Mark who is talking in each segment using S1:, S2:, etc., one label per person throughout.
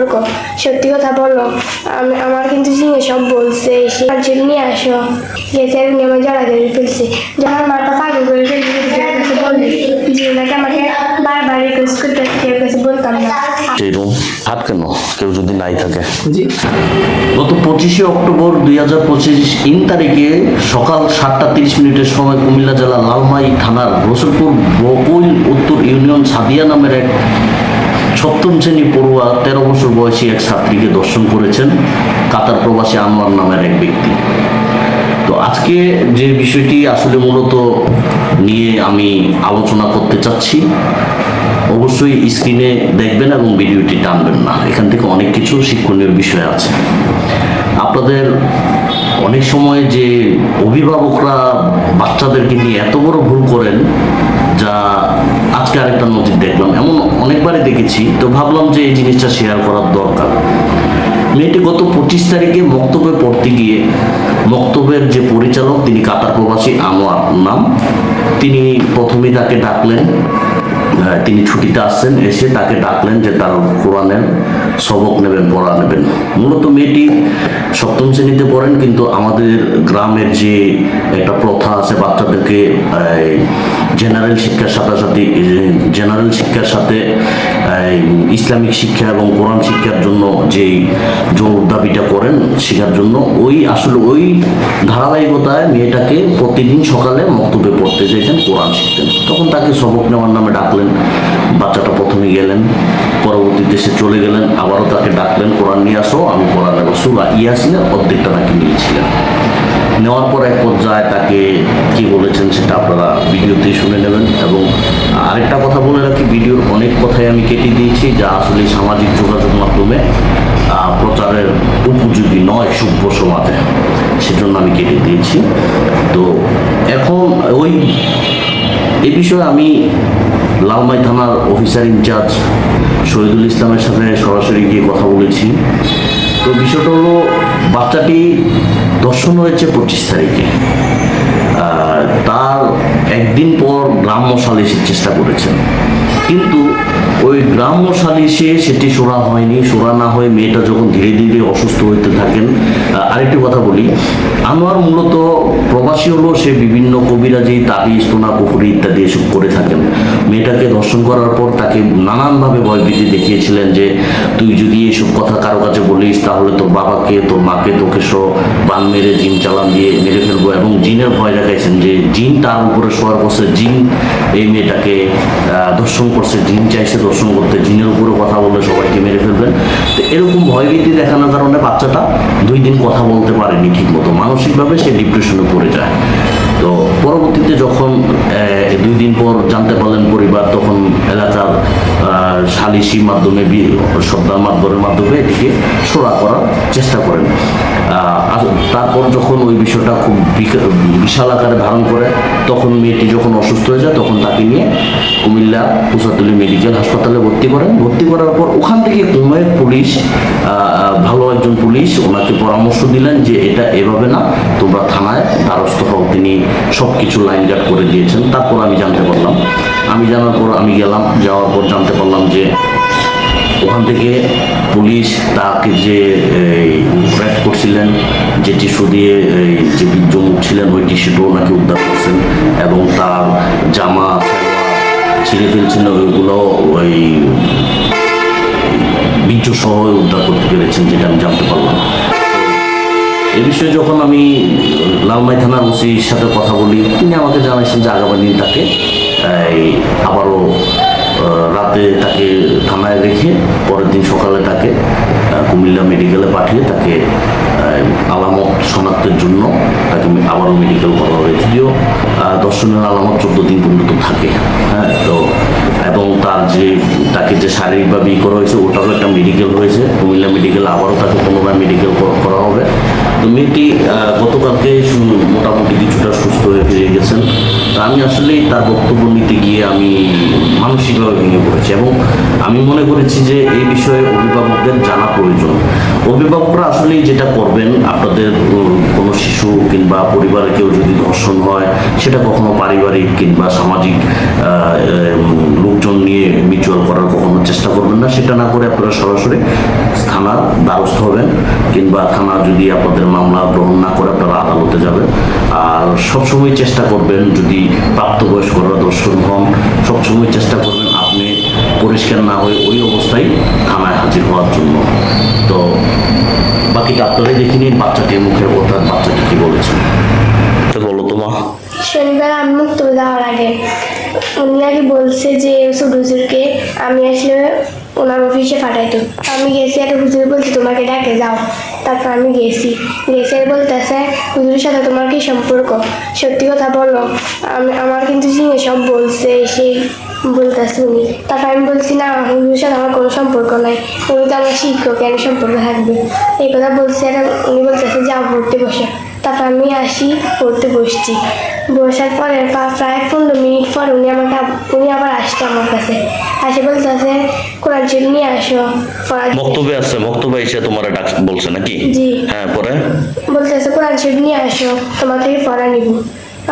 S1: সম্পর্ক সত্যি কথা বলো আমি আমার কিন্তু জিনিস সব বলছে সে আর জন্য নিয়ে আসো। গেছে আমার জড়া করে ফেলছে যখন মাথা পাগল করে ফেলছে বললে জিনাকে আমাকে বারবার রিকোয়েস্ট করতে কেউ কাছে বলতাম না।
S2: হাত কেন? কেউ যদি নাই থাকে। গত পঁচিশে অক্টোবর দুই হাজার পঁচিশ ইন তারিখে সকাল সাতটা তিরিশ মিনিটের সময় কুমিল্লা জেলার লালমাই থানার রসুলপুর বকুল উত্তর ইউনিয়ন সাদিয়া নামের এক সপ্তম শ্রেণি পড়ুয়া তেরো বছর বয়সী এক ছাত্রীকে দর্শন করেছেন কাতার প্রবাসী আনোয়ার নামের এক ব্যক্তি। তো আজকে যে বিষয়টি আসলে মূলত নিয়ে আমি আলোচনা করতে চাচ্ছি, অবশ্যই স্ক্রিনে দেখবেন এবং ভিডিওটি টানবেন না। এখান থেকে অনেক কিছু শিক্ষণীয় বিষয় আছে। আপনাদের অনেক সময় যে অভিভাবকরা বাচ্চাদেরকে নিয়ে এত বড় ভুল করেন যা আজকে আরেকটা নজির দেখলাম। এমন অনেকবারই দেখেছি, তো ভাবলাম যে এই জিনিসটা শেয়ার করার দরকার। মেয়েটি গত পঁচিশ তারিখে বক্তব্যে পড়তে গিয়ে বক্তব্যের যে পরিচালক, তিনি কাতার প্রবাসী আনোয়ার নাম, তিনি প্রথমে তাকে ডাকলেন তিনি ছুটিতে আসছেন, এসে তাকে ডাকলেন যে তার কোরআনের সবক নেবেন, পড়া নেবেন। মূলত মেয়েটি সপ্তম শ্রেণীতে পড়েন, কিন্তু আমাদের গ্রামের যে একটা প্রথা আছে বাচ্চাদেরকে জেনারেল শিক্ষার সাথে সাথে জেনারেল শিক্ষার সাথে ইসলামিক শিক্ষা এবং কোরআন শিক্ষার জন্য যেই জোর দাবিটা করেন শেখার জন্য, ওই আসলে ওই ধারাবাহিকতায় মেয়েটাকে প্রতিদিন সকালে মক্তব্যে পড়তে যেতেন, কোরআন শিখতেন। তখন তাকে সবক নেওয়ার নামে ডাকলেন, বাচ্চাটা প্রথমে গেলেন। পরবর্তীতে সে চলে গেলেন, আবারও তাকে ডাকলেন, কোরআন নিয়ে আসো, আমি কোরআন নেব সুরা ইয়াসিনের অর্ধেকটা নাকি নিয়েছিলেন নেওয়ার পর এক পর্যায়ে তাকে কি বলেছেন সেটা আপনারা ভিডিওতে শুনে নেবেন এবং আরেকটা কথা বলে রাখি, ভিডিওর অনেক কথাই আমি কেটে দিয়েছি, যা আসলে সামাজিক যোগাযোগ মাধ্যমে প্রচারের উপযোগী নয় সভ্য সমাজে, সেজন্য আমি কেটে দিয়েছি। তো এখন ওই, এ বিষয়ে আমি লালমাই থানার অফিসার ইনচার্জ শহীদুল ইসলামের সাথে সরাসরি গিয়ে কথা বলেছি। তো বিষয়টা হলো, বাচ্চাটি দর্শন হয়েছে পঁচিশ তারিখে। তার একদিন পর গ্রাম্য সালিসের চেষ্টা করেছেন। কিন্তু ওই গ্রাম্য সালিসে সেটি সোরা হয়নি। সোরা না হয়ে মেয়েটা যখন ধীরে ধীরে অসুস্থ হইতে থাকেন আরেকটি কথা বলি। আনোয়ার মূলত প্রবাসী হলো সে বিভিন্ন কবিরাজি তাবিজ টোনা পুকুরি ইত্যাদি এসব করে থাকেন। মেয়েটাকে দর্শন করার পর তাকে নানানভাবে ভয়ভীতি দেখিয়েছিলেন যে, তুই যদি এসব কথা কারও কাছে বলিস, তাহলে তোর বাবাকে, তোর মাকে, তোকে সহ বান মেরে জিন চালান দিয়ে মেরে ফেলব। এবং জিনের ভয় দেখাইছেন যে, জিন তার উপরে শোয়ার করছে জিন এই মেয়েটাকে দর্শন করছে, জিন চাইছে দর্শন করতে, জিনের উপরে কথা বললে সবাইকে মেরে ফেলবেন। তো এরকম ভয়ভীতি দেখানোর কারণে বাচ্চাটা দুই দিন কথা বলতে পারেনি ঠিক মতো মানসিকভাবে সে ডিপ্রেশনে পড়ে যায়। তো পরবর্তীতে যখন দুই দিন পর জানতে পারলেন পরিবার, তখন এলাকার সালিসি মাধ্যমে সর্দার মাধ্যমের মাধ্যমে এটিকে সোরা করার চেষ্টা করেন। তারপর যখন ওই বিষয়টা খুব বিশাল আকারে ধারণ করে, তখন মেয়েটি যখন অসুস্থ হয়ে যায়, তখন তাকে নিয়ে কুমিল্লা কুসাতুলি মেডিকেল হাসপাতালে ভর্তি করেন। ভর্তি করার পর ওখান থেকে কুমিল্লার পুলিশ ভালো একজন পুলিশ ওনাকে পরামর্শ দিলেন যে এটা এভাবে না, তোমরা থানায় দ্বারস্থ হও। তিনি সব কিছু লাইন গার্ড করে দিয়েছেন। তারপর আমি জানতে পারলাম। আমি জানার পর আমি গেলাম, যাওয়ার পর জানতে পারলাম যে ওখান থেকে পুলিশ তাকে যে র্যাপ করছিলেন, যে টিস্যু দিয়ে যে বীর্যমুখ ছিলেন ওই টিস্যুটাও নাকি উদ্ধার করছেন এবং তার জামা ছিঁড়ে ফেলছেন, ওইগুলো ওই বীর্য সহ উদ্ধার করতে পেরেছেন, যেটা আমি জানতে পারলাম। এ বিষয়ে যখন আমি লালমাই থানার ওসির সাথে কথা বলি, তিনি আমাকে জানাইছেন যে আগামী দিন তাকে আবারও রাতে তাকে থানায় রেখে পরের দিন সকালে তাকে কুমিল্লা মেডিকেলে পাঠিয়ে তাকে আলামত শনাক্তের জন্য তাকে আবারও মেডিকেল করা হবে। যদিও দর্শনের আলামত চোদ্দ দিন পর্যন্ত থাকে। হ্যাঁ তো, এবং তার যে, তাকে যে শারীরিকভাবে ই করা হয়েছে, ওটারও একটা মেডিকেল হয়েছে। কুমিল্লা মেডিকেল আবারও তাকে পুনরায় মেডিকেল করা হবে। তো মেয়েটি গতকালকে মোটামুটি কিছুটা সুস্থ হয়ে ফিরে গেছেন। তো আমি আসলে তার বক্তব্য নিতে গিয়ে আমি মানসিকভাবে এবং আমি মনে করেছি যে এই বিষয়ে অভিভাবকদের জানা প্রয়োজন। অভিভাবকরা আসলে যেটা করবেন, আপনাদের কোনো শিশু কিংবা পরিবারে কেউ যদি ধর্ষণ হয়, সেটা কখনো পারিবারিক কিংবা সামাজিক লোকজন নিয়ে মিউচুয়াল করার কখনো চেষ্টা করবেন না। সেটা না করে আপনারা সরাসরি থানার দ্বারস্থ হবেন কিংবা থানা যদি আপনাদের মামলা গ্রহণ না করে আপনারা আদালতে যাবেন। আর সবসময় চেষ্টা করবেন যদি প্রাপ্তবয়স্করা দর্শন হন, সবসময় চেষ্টা করবেন পরিষ্কার না হয়ে ওই অবস্থায় থানায় হাজির হওয়ার জন্য। তো বাকিটা আপনারাই দেখে নিন, বাচ্চাটির মুখের কথা বাচ্চাটি কি বলেছে। বলো তো মা।
S1: শনিবার আমি মুক্ত দেওয়ার আগে উনি আগে বলছে যে ছোট হুজুরকে আমি আসলে ওনার অফিসে পাঠাইতো। আমি গেছি, একটা হুজুর বলছে, তোমাকে ডাকে, যাও। তারপর আমি গেছি। গেছে আর বলতেছে, হুজুরের সাথে তোমার কি সম্পর্ক? সত্যি কথা বলো, আমি আমার কিন্তু সব বলছে, সেই বলতেছে উনি। তারপর আমি বলছি না হুজুরের সাথে আমার কোনো সম্পর্ক নাই। উনি তো আমার শিক্ষক কেন সম্পর্ক থাকবে। এই কথা বলছি আর উনি বলতেছে যাও পড়তে বসো। তারপর আমি আসি পড়তে বসছি। বসার পরে প্রায় পনেরো মিনিট পর উনি আমাকে উনি আবার আসছে আমার কাছে। আসে বলতেছে কোরআন শরীফ নিয়ে আসো।
S2: বক্তব্যে আছে বক্তব্য এসে তোমার ডাক বলছে নাকি?
S1: জি।
S2: হ্যাঁ পরে?
S1: বলতেছে কোরআন শরীফ নিয়ে আসো তোমার থেকে পড়া নিব।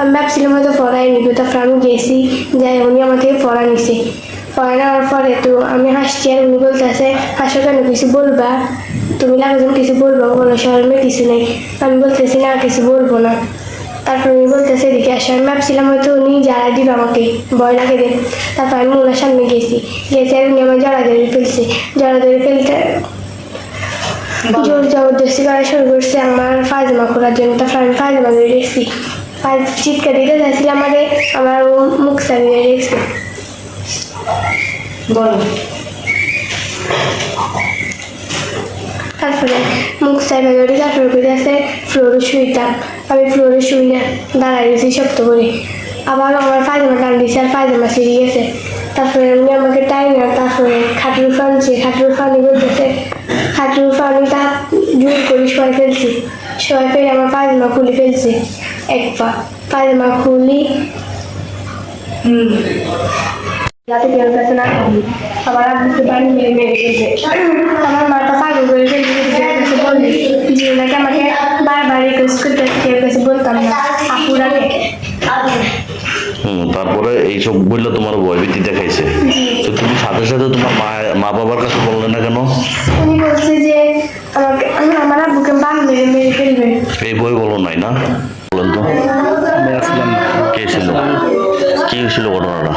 S1: আমি ভাবছিলাম হয়তো পড়াই নিব তারপর আমি গেছি যাই উনি আমার থেকে পড়া নিছে। পড়া নেওয়ার পরে তো আমি হাসছি আর উনি বলতেছে হাসো কেন কিছু বলবা? তুমি লাগজন কিছু বলব বলো শরমে কিছু নেই। আমি বলতেছি না কিছু বলব না। তারপর উনি বলতেছে এদিকে আসো আমি ভাবছিলাম হয়তো উনি যারা দিবে আমাকে ভয় লাগে দেব তারপর আমি ওনার সামনে গেছি। গেছি আর উনি আমার জড়া ধরে ফেলছে। জড়া ধরে ফেলতে জোর জবরদস্তি করা শুরু করছে আমার ফাজমা করার জন্য। তারপর আমি ফাজমা ধরে রেখেছি। আর চিৎকার দিতে চাইছিলাম আমাদের আমার ও মুখ চালিয়ে রেখেছে।
S3: বলো।
S1: তারপরে মুখ চাইবে ধরে তারপরে করে আছে ফ্লোরে শুইতাম আমি ফ্লোরে শুই না দাঁড়াই গেছি শক্ত করে। আবার আমার পায়জামা টান দিয়েছে আর পায়জামা ছিঁড়ে গেছে। তারপরে উনি আমাকে টাই না তারপরে খাটুর ফানছে খাটুর ফানি বলতেছে খাটুর ফানি তা জোর করে শোয়াই ফেলছি শোয়াই ফেলে আমার পায়জামা খুলে ফেলছে। এক পা পায়জামা খুলি কেউ কাছে না থাকি। আমার আব্বুকে বাড়ি মেরে মেরে ফেলছে আমার মাথা পাগল করে ফেলছে। কেউ কাছে বললে যে ওনাকে আমাকে বারবার রিকোয়েস্ট করতে কেউ কাছে বলতাম না। আপুরা
S2: তারপরে এইসব বললে তোমার ভয়ভীতি দেখাইছে। তো তুমি সাথে সাথে তোমার মা মা বাবার কাছে বললে না কেন?
S1: উনি বলছে যে আমাকে আমার আব্বুকে বাঘ মেরে মেরে ফেলবে।
S2: এই বই বলো নাই না? কে ছিল কি হয়েছিল ঘটনাটা।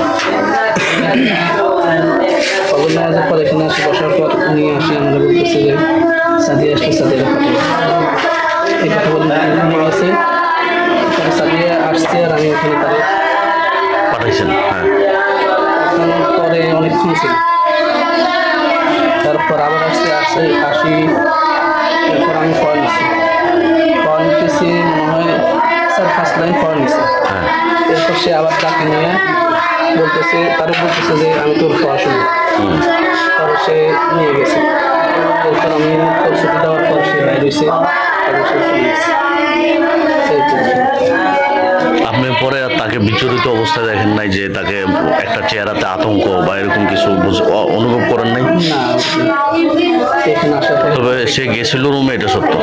S4: খবর নেওয়া যাওয়ার পর এখানে আসে বসার পর উনি আসে আমরা বলতেছে যে সাদিয়া আসলে সাদিয়া পাঠিয়ে এই কথা বলে নিয়ে গেছে পরে সাদিয়া আসছে আর আমি ওখানে তার
S2: পাঠাইছেন হ্যাঁ।
S4: পরে অনেকক্ষণ ছিল। তারপর আবার আসছে আসছে আসি সে আবার তাকে নিয়ে বলতেছে তারও বলতেছে যে আমি তোর পড়াশুনো তারপর সে নিয়ে গেছে। এরপর আমি তোর দেওয়ার পর সে বাইরে হয়েছে।
S2: আপনি পরে আর তাকে বিচলিত অবস্থায় দেখেন নাই যে তাকে একটা চেহারাতে আতঙ্ক বা এরকম কিছু অনুভব করেন নাই?
S4: না
S2: তবে সে গেছিল রুমে এটা সত্য।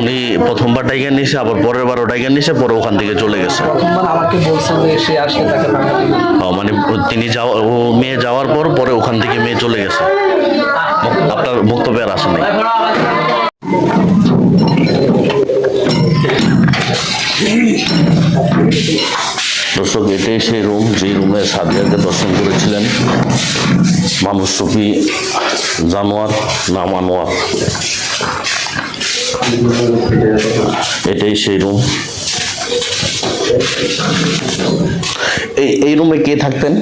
S2: উনি প্রথমবার ডাইগার নিছে আবার পরের বারও ডাইগার নিছে পরে ওখান থেকে চলে গেছে।
S4: প্রথমবার আমাকে বলছে যে সে আসে তাকে টাকা দিবে।
S2: ও, মানে তিনি যাওয়া ও মেয়ে যাওয়ার পর পরে ওখান থেকে মেয়ে চলে গেছে। আপনার বক্তব্যে আর আসে নাই দর্শক এটাই সেই রুম যে রুমে সাদিয়াকে দর্শন করেছিলেন। মানুষ সুফি জানোয়ার না মানোয়ার? এটাই সেই রুম এই এই রুমে কে থাকতেন?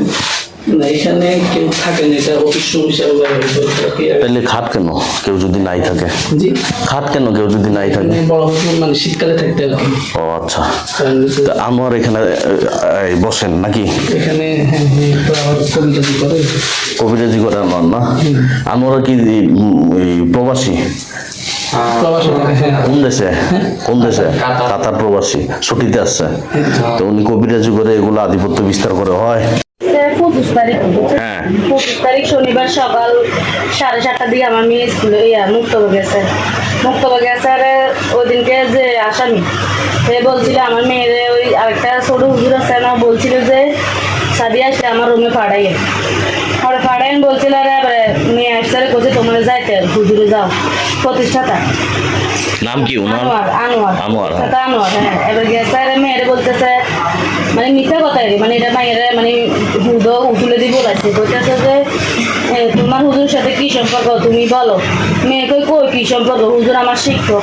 S4: না এখানে কেউ থাকে না এটা অফিস রুম হিসাবে
S2: তাহলে খাট কেন? কেউ যদি নাই থাকে?
S4: জি।
S2: খাট কেন কেউ যদি নাই থাকে?
S4: বড় মানে শীতকালে থাকতে
S2: ও আচ্ছা। আনোয়ার এখানে বসেন নাকি?
S4: এখানে হ্যাঁ হ্যাঁ কবিতা করে।
S2: কবিরাজি করে আনোয়ার না? আনোয়ার কি প্রবাসী? কোন দেশে? কোন দেশে? কাতার। প্রবাসী। ছুটিতে আসছে তো উনি কবিরাজি করে এগুলো আধিপত্য বিস্তার করে হয়।
S3: পঁচিশ তারিখ।
S2: হ্যাঁ।
S3: পঁচিশ তারিখ শনিবার সকাল সাড়ে সাতটার দিকে আমার মেয়ে স্কুলে ইয়া মুক্তব গেছে মুক্তব গেছে আর ওই দিনকে যে আসামি সে বলছিল আমার মেয়ের ওই আরেকটা ছোট হুজুর আছে না বলছিল যে সাদিয়া আমার রুমে পাঠাইয়ে আর পাঠাইন বলছিল আরে এবারে আসছে কোচে তোমার যাইতে হুজুরে যাও। প্রতিষ্ঠাতা।
S2: নাম কি ওনার?
S3: আনোয়ার আনোয়ার।
S2: আনোয়ার, হ্যাঁ।
S3: আনোয়ার হ্যাঁ। এবার গেছে আর মেয়েরে বলতেছে মানে মিথ্যা কথা মানে এটা মায়ের মানে হুদো উঠুলে দিয়ে বলেছে বলতেছে যে তোমার হুজুর সাথে কি সম্পর্ক? তুমি বলো। মেয়ে কই কই কি সম্পর্ক? হুজুর আমার শিক্ষক।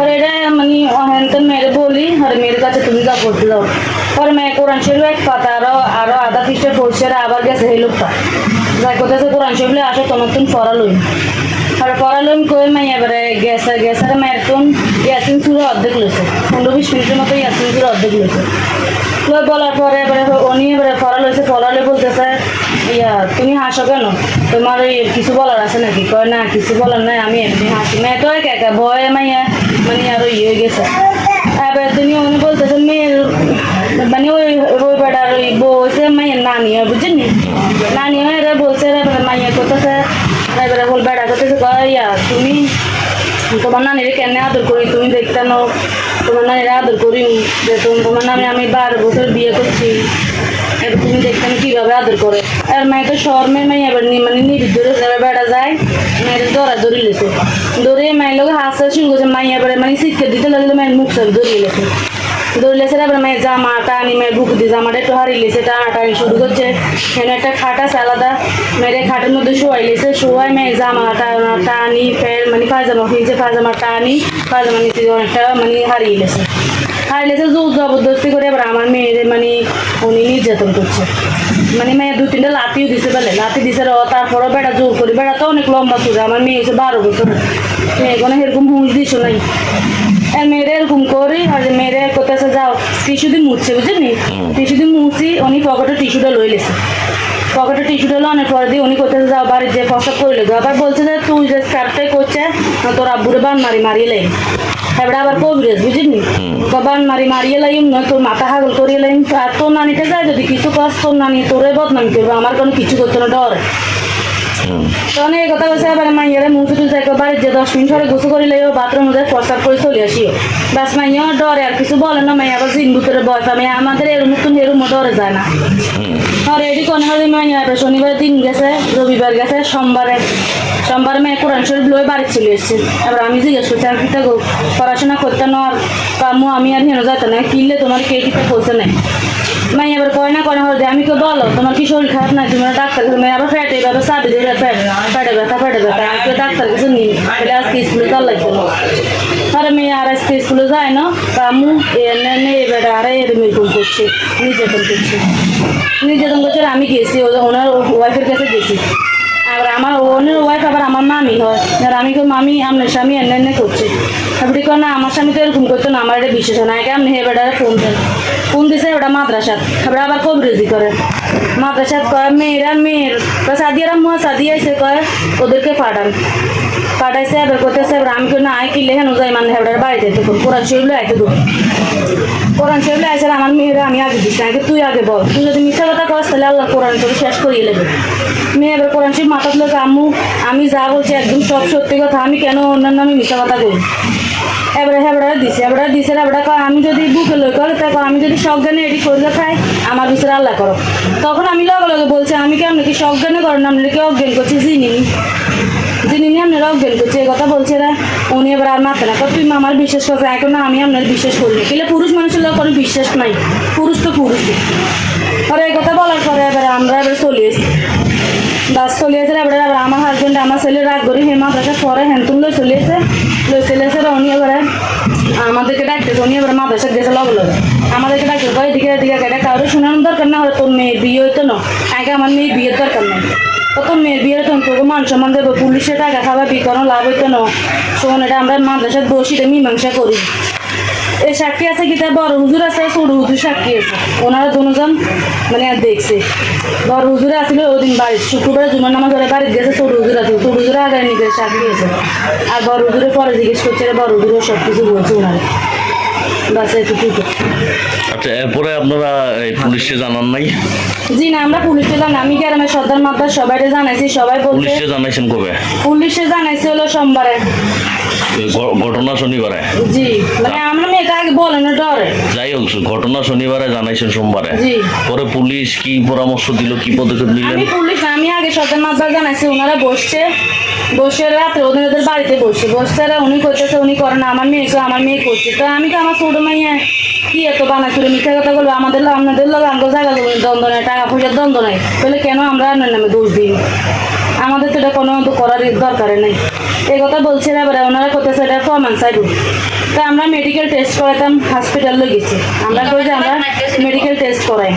S3: আর এটা মানে অহেন্তন মেয়েরে বলি আর মেয়ের কাছে তুমি যা করতে যাও। আর মেয়ে কোরআন শরীফ এক পাতা আরও আরও আধা পৃষ্ঠে পড়ছে আবার গেছে এই লোকটা। যাই করতেছে কোরআন শরীফে আসো, তোমার তুমি পড়ালই আর পড়ালাম কই মাই, এবারে গ্যাসে গ্যাসের মায়েরকম ইয়াসিন সুরে অর্ধেক লইছে পনেরো বিশ মিনিটের মতো ইয়াসিন সুরে অর্ধেক লইছে লই বলার পরে এবারে উনি এবারে পড়া লইছে পড়ালে বলতেছে, ইয়া, তুমি হাসো কেন? তোমার এই কিছু বলার আছে নাকি? কয়, না, কিছু বলার নাই, আমি এমনি হাসি। মেয়ে তো একা একা ভয়ে মাইয়া মানে আরও ইয়ে গেছে। এবার তুমি উনি বলতেছে, মেয়ের মানে ওই বেটার ওই বউ হয়েছে মাইয়ের নানি হয়, বুঝছেন নানি হয় এরা বলছে মাইয়া করতেছে এবারে বল বেড়া করতেছে ইয়া, তুমি তোমার নানির কেন আদর করি? তুমি দেখতে তোমার নানির আদর করি যে তুমি তোমার নামে আমি বারো বছর বিয়ে করছি। এবার তুমি দেখতে আমি কীভাবে আদর করে। আর মায়ের তো শর্মে মাই এবার মানে নির্দরে যাবে, বেড়া যায়। মায়ের দরা দড়ি লেছে। দড়ি মায়ের লোক হাসা শুরু করছে মাই এবারে মানে শিক্ষা দিতে লাগলে, মায়ের মুখ দড়িয়ে লেছে। দৌড়লে সেটা এবার মায়ের জামা টানি মেয়ের বুক দিয়ে জামাটা একটু হারিয়ে লেছে টানা টানি শুরু করছে। এখানে একটা খাট আছে আলাদা, মেয়ের খাটের মধ্যে শোয়াই লেছে, শোয়াই মেয়ের জামা টানা ফের মানে পায়জামা কিনছে পায়জামা টানি, পায়জামা নিচে অনেকটা মানে হারিয়ে লেছে। হারিয়ে লেছে, জোর জবরদস্তি করে এবার আমার মেয়েদের মানে উনি নির্যাতন করছে। মানে মেয়ে দু তিনটা লাতিও দিছে বলে লাতি দিছে র, তারপরও বেড়া জোর করি বেড়া তো অনেক লম্বা সুরে আমার মেয়ে হচ্ছে বারো বছর। মেয়ে কোনো এরকম হুঁশ দিছো নাই। আর মেয়েরা এরকম করি আর মেয়েরা কোথায় যাও টিস্যু দিয়ে মুছছে বুঝলি? টিস্যু দিয়ে মুছি উনি পকেটে টিস্যুটা লই লেছে। পকেটে টিস্যুটা লনের পরে দিয়ে উনি কোথায় যাও বাড়ির যে প্রসাব করে লেগে। আবার বলছে যে তুই যে স্কার্পটাই করছে তোর আব্বুরে বান মারি মারিয়ে এবার আবার কবিরেজ বুঝলি? বান মারি মারিয়ে লাইম না তোর মাথা হাগল করিয়ে লাইম আর তোর নানিটা যায় যদি কিছু কাজ তোর নানি তোরে বদনাম করবে আমার কোনো কিছু করতে না ডর। তখন এই কথা কইছে এবারে মাইয়ারে মুছে টুছে একেবারে যে দশ মিনিট পরে গোসল করিলে ও বাথরুম মধ্যে প্রস্তাব করে চলে আসিও। বাস মাইয়া ডরে, আর কিছু বলে না মাইয়া, আবার জিন ভিতরে বয় পাবে আমাদের এরম মতন এরম ডরে যায় না। আর এটি কোন হলে মাইয়া শনিবার দিন গেছে, রবিবার গেছে, সোমবারে। সোমবার মেয়ে কোরআন শরীফ লয়ে বাড়ি চলে এসছে। এবার আমি জিজ্ঞেস করছি, আর কিতা পড়াশোনা করতে না আর কামু? আমি আর হেন যাতে না। কিনলে তোমার কে কিতা পয়সা নেই? মাই এবার কয় না করে হলে আমি কে বলো, তোমার কি শরীর খারাপ না তুমি ডাক্তার কাছে আবার ফেটে এবার সাবি দিয়ে ফেটে ফেটে ব্যথা ফেটে ব্যথা। আমি তো ডাক্তার কিছু নিই তাহলে আজকে স্কুলে চাল লাগছে আরে মেয়ে আর আজকে স্কুলে যায় না? এনে নে এবার আরে এরকম করছে, নির্যাতন করছে। নির্যাতন করছে আমি গেছি ওনার ওয়াইফের কাছে গেছি। আর আমার ওনের ওয়াইফ আবার আমার মামি হয়। আর আমি কই, মামি, আপনার স্বামী এনে এনে করছে। তারপরে কয়, না, আমার স্বামী তো এরকম করতো না, আমার এটা হয় না। আগে আপনি এবারে ফোন দেন ফোন দিছে, ওটা মাদ্রাসাত। তারপরে আবার কবিরাজি করে। মাদ্রাসাত কয়, মেয়েরা, মেয়ের কয়, সাদিয়ারা মুয়া সাদিয়া এসে কয়, ওদেরকে পাঠান। পাঠাইছে এবার করতেছে এবার আমি না, আই কিনলে হেন যাই মানে এবার বাড়িতে তখন কোরআন শরীফ আইতে দেবো কোরআন শরীফ আইসে আমার মেয়েরা, আমি আগে দিচ্ছি আগে তুই আগে বল। তুই যদি মিথ্যা কথা কস, তাহলে আল্লাহ কোরআন শরীফ শেষ করিয়ে নেবে মেয়ে এবার কোরআন শরীফ মাথা তুলে আম্মু আমি যা বলছি একদম সব সত্যি কথা, আমি কেন অন্যান্য আমি মিথ্যা কথা করি এবারে হেবড়া দিছে, এবারে দিছে, এবারে আমি যদি বুকে লই করে তাই আমি যদি সজ্ঞানে এটি করে খাই, আমার বিচারে আল্লাহ করো। তখন আমি লগে লগে বলছি, আমি কি সজ্ঞানে করেন কি অজ্ঞান করছি? চিনি যিনি আপনারা অজ্ঞান করছে এই কথা বলছে না উনি এবার আর মাথা না তুই আমার বিশ্বাস করছে, এখন আমি আপনার বিশ্বাস করি না। কিন্তু পুরুষ মানুষের লোক কোনো বিশ্বাস নাই, পুরুষ তো পুরুষই। আর এই কথা বলার পরে এবার আমরা এবার চলে এসেছি। বাস চলে এসে এবার এবার আমার হাজবেন্ড আমার ছেলে রাগ করি হে মাদ্রাসা পরে হ্যান্তুন লই চলে এসে লই চলে এসে উনি এবারে আমাদেরকে ডাকতেছে উনি এবার মাদ্রাসা গেছে লগে লগে আমাদেরকে ডাকতে কয় এদিকে এদিকে কেটে কারোর শোনানোর দরকার না, হলে তোর মেয়ের বিয়ে হইতো না। আগে আমার মেয়ের বিয়ের দরকার নেই। তো তোর মেয়ের বিয়ের তখন তোকে মান সম্মান দেবো, পুলিশের টাকা খাওয়া বি কোনো লাভ হইতো না। শোন, এটা আমরা মাদ্রাসার বসিতে মীমাংসা করি। এই সাক্ষী আছে কি? তার বড় হুজুর আছে ছোট হুজুর সাক্ষী আছে। ওনারা দুজন মানে আর দেখছে। বড় হুজুরে আসছিল ওই দিন বাড়ি শুক্রবার জুমার নামাজ ধরে বাড়িতে গেছে ছোট হুজুর আছে। ছোট হুজুরে আগে নিজের সাক্ষী আছে। আর বড় হুজুরে পরে জিজ্ঞেস করছে বড় হুজুরে সব কিছু বলছে ওনারা। বাস
S2: আচ্ছা এরপরে আপনারা এই পুলিশে জানান নাই?
S3: জি না আমরা পুলিশে জানি আমি গ্রামের সর্দার মাত্রা সবাই জানাইছি? সবাই বলছে
S2: পুলিশে জানাইছেন কবে?
S3: পুলিশে জানাইছি হলো সোমবারে।
S2: ঘটনা শনিবারে।
S3: মানে
S2: যাই হোক ঘটনা শনিবারে জানাইছেন সোমবারে। পরে পুলিশ কি পরামর্শ দিল কি পদক্ষেপ নিলেন?
S3: পুলিশ আমি আগে জানাইছি ওনারা বসছে। বসে রাত্রে ওদের ওদের বাড়িতে বসছে বসছে উনি করতেছে উনি করে না আমার মেয়েকে আমার মেয়ে করছে। তো আমি তো আমার ছোট মাইয়া কি এত বানাইছিল মিথ্যা কথা বলব? আমাদের আপনাদের লোক আঙ্গ জায়গা দেবো দ্বন্দ্ব নাই টাকা পয়সার দ্বন্দ্ব নাই তাহলে কেন আমরা নামে দোষ দিই। আমাদের তো এটা কোনো করার দরকারে নেই। এই কথা বলছে এবারে ওনারা করতেছে এটা প্রমাণ চাইব তা আমরা মেডিকেল টেস্ট করাতাম হসপিটালে গেছি। আমরা কই যে আমরা মেডিকেল টেস্ট করাই।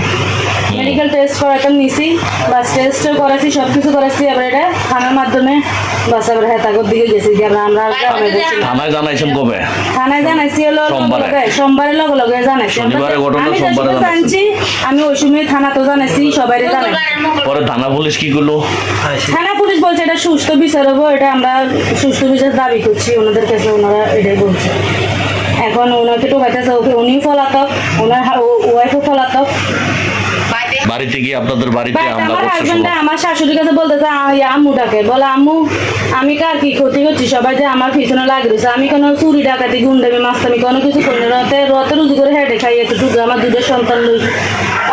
S3: মেডিকেল টেস্ট করাতাম নিছি বাস টেস্ট করাছি সব কিছু করাছি এবার এটা থানার মাধ্যমে বাস এবার হেতাগর দিকে গেছি যে আমরা আমরা
S2: থানায় জানাইছেন কবে?
S3: থানায় জানাইছি হলো
S2: সোমবারে।
S3: লগে লগে জানাইছি। আমরা
S2: শনিবারে ঘটনা,
S3: আমি
S2: সোমবারে জানাইছি।
S3: আমি ওই সময় থানা তো জানাইছি সবাই জানাই।
S2: পরে থানা পুলিশ কি করল?
S3: থানা পুলিশ বলছে এটা সুস্থ বিচার হব এটা আমরা সুস্থ বিচার দাবি করছি ওনাদের কাছে ওনারা এটাই বলছে। এখন ওনাকে তো বাইতেছে ওকে উনিও ফলাতক ওনার ওয়াইফও ফলাতক
S2: বাড়িতে গিয়ে আপনাদের বাড়িতে হামলা
S3: আমার
S2: করছে
S3: আমার শাশুড়ির কাছে বলতেছে আ- আম্মু ডাকে বলে আম্মু আমি কার কি ক্ষতি করছি সবাই যে আমার পিছনে লাগে রয়েছে। আমি কোনো চুরি ডাকাতি গুন্ডামি মাস্তামি কোনো কিছু করি না। রতে রতে রুজি করে হেঁটে খাই একটু টুকু আমার দুধের সন্তান লই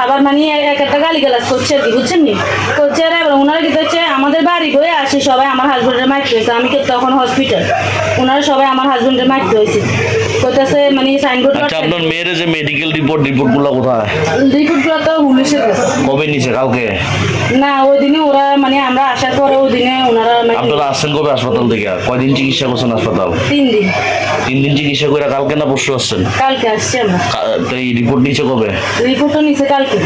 S3: আবার মানে এক একটা গালি গালাজ করছে আর কি বুঝছেন নি? করছে আর এবার ওনারা কি হচ্ছে আমাদের বাড়ি বয়ে আসে সবাই আমার হাজবেন্ডের মাইতে হয়েছে আমি তো তখন হসপিটাল ওনারা সবাই আমার হাজবেন্ডের মাইতে হয়েছে করতেছে মানে সাইনবোর্ড
S2: আচ্ছা আপনার মেয়ের যে মেডিকেল রিপোর্ট রিপোর্টগুলো কোথায়?
S3: রিপোর্টগুলো তো
S2: কবে নিছে কালকে
S3: না ওই দিনে ওরা মানে আমরা আসার পরে ওই দিনে ওনারা মানে
S2: আপনারা আসছেন কবে হাসপাতাল থেকে? কয়দিন চিকিৎসা করছেন হাসপাতাল?
S3: তিন দিন।
S2: তিন দিন চিকিৎসা করে কালকে না পরশু আসছেন?
S3: কালকে আসছি আমরা।
S2: তো এই রিপোর্ট নিচে কবে?
S3: রিপোর্টও নিছে কালকে।